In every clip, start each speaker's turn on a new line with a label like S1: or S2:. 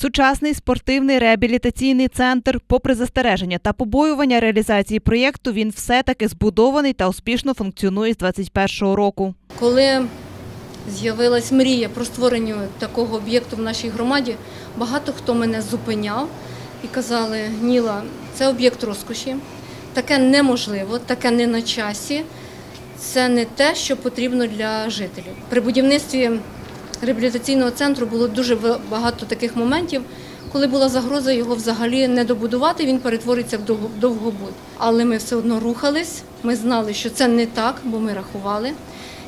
S1: Сучасний спортивний реабілітаційний центр, попри застереження та побоювання реалізації проєкту, він все-таки збудований та успішно функціонує з 2021 року.
S2: Коли з'явилась мрія про створення такого об'єкту в нашій громаді, багато хто мене зупиняв і казали: Ніла, це об'єкт розкоші, таке неможливо, таке не на часі, це не те, що потрібно для жителів. При будівництві реабілітаційного центру було дуже багато таких моментів. Коли була загроза його взагалі не добудувати, він перетвориться в довго- довгобуд. Але ми все одно рухались. Ми знали, що це не так, бо ми рахували.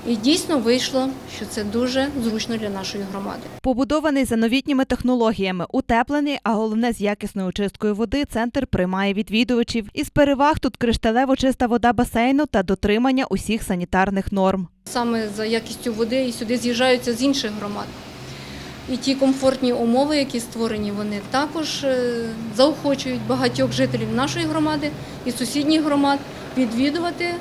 S2: І дійсно вийшло, що це дуже зручно для нашої громади.
S1: Побудований за новітніми технологіями, утеплений, а головне з якісною очисткою води, центр приймає відвідувачів. Із переваг тут кришталево чиста вода басейну та дотримання усіх санітарних норм.
S2: Саме за якістю води і сюди з'їжджаються з інших громад. І ті комфортні умови, які створені, вони також е, заохочують багатьох жителів нашої громади і сусідніх громад відвідувати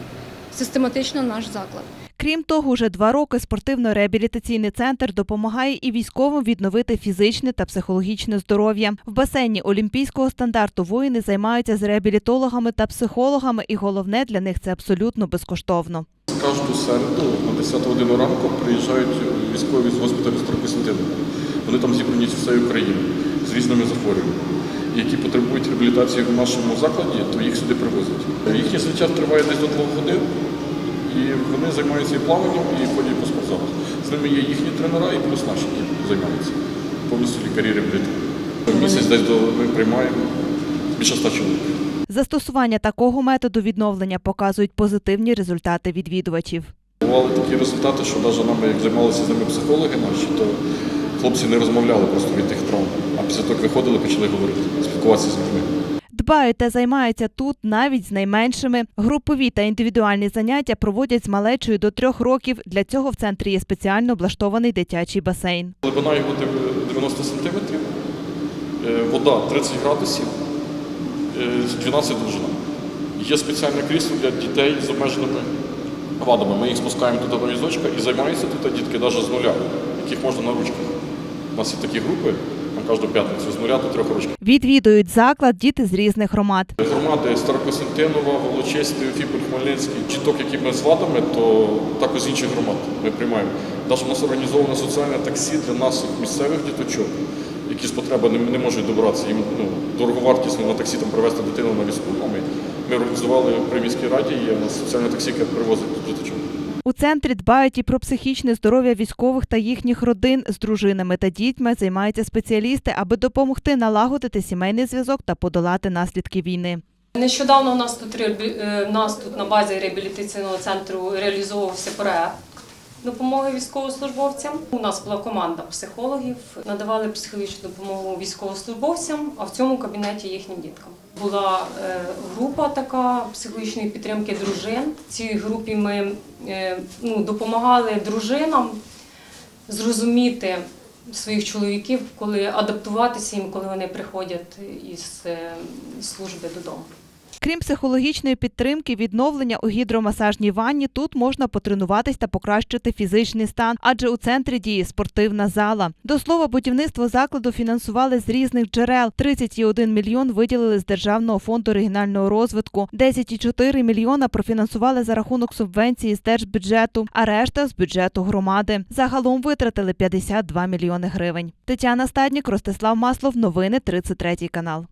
S2: систематично наш заклад.
S1: Крім того, уже два роки спортивно-реабілітаційний центр допомагає і військовим відновити фізичне та психологічне здоров'я. В басейні олімпійського стандарту воїни займаються з реабілітологами та психологами, і головне для них це абсолютно безкоштовно.
S3: Кожну середу на 10 годину ранку приїжджають військові з госпіталю Старокостянтина. Вони там зібрані з всієї України з різними захворюваннями. Які потребують реабілітації в нашому закладі, то їх сюди привозять. Їхнє життя триває десь до двох годин, і вони займаються і плаванням, і ходять по спортзалах. З ними є їхні тренера і плюс наші займаються. Повністю лікарі реабілітологи. Місяць десь до ми приймаємо більше ста чоловік.
S1: Застосування такого методу відновлення показують позитивні результати відвідувачів.
S3: Бували такі результати, що навіть нами, як займалися з ними психологи наші, то хлопці не розмовляли просто від тих травм. А після того, як виходили, почали говорити, спілкуватися з людьми.
S1: Дбають та займаються тут навіть з найменшими. Групові та індивідуальні заняття проводять з малечою до трьох років. Для цього в центрі є спеціально облаштований дитячий басейн.
S3: Глибина його 90 сантиметрів, е, вода 30 градусів, е, 12 довжина. Є спеціальне крісло для дітей з обмеженими вадами. Ми їх спускаємо туди до візочка і займаються тут дітки навіть з нуля, яких можна на ручках. У нас є такі групи, кожну п'ятницю з нуля до трьох років.
S1: Відвідують заклад діти з різних громад.
S3: Громади Старокостянтинова, Волочиськ, Теофіполь, Хмельницький, діток, які ми з вадами, то також з інших громад ми приймаємо. Навіть у нас організовано соціальне таксі для наших місцевих діточок, які з потреби не, можуть добратися. Їм ну, дороговартісно на таксі там привезти дитину на візку. Ми, ми організували при міській раді, є у нас соціальне таксі, яке привозить діточок.
S1: У центрі дбають і про психічне здоров'я військових та їхніх родин з дружинами та дітьми займаються спеціалісти, аби допомогти налагодити сімейний зв'язок та подолати наслідки війни.
S4: Нещодавно у нас тут е, у нас тут на базі реабілітаційного центру реалізовувався проект допомоги військовослужбовцям. У нас була команда психологів, надавали психологічну допомогу військовослужбовцям, а в цьому кабінеті їхнім діткам. Була е, група така психологічної підтримки дружин. В цій групі ми е, ну, допомагали дружинам зрозуміти своїх чоловіків, коли адаптуватися їм, коли вони приходять із е, служби додому.
S1: Крім психологічної підтримки, відновлення у гідромасажній ванні тут можна потренуватись та покращити фізичний стан, адже у центрі діє спортивна зала. До слова, будівництво закладу фінансували з різних джерел. 30,1 мільйон виділили з Державного фонду регіонального розвитку, 10,4 мільйона профінансували за рахунок субвенції з держбюджету, а решта з бюджету громади. Загалом витратили 52 мільйони гривень. Тетяна Стаднік, Ростислав Маслов. Новини 33 канал.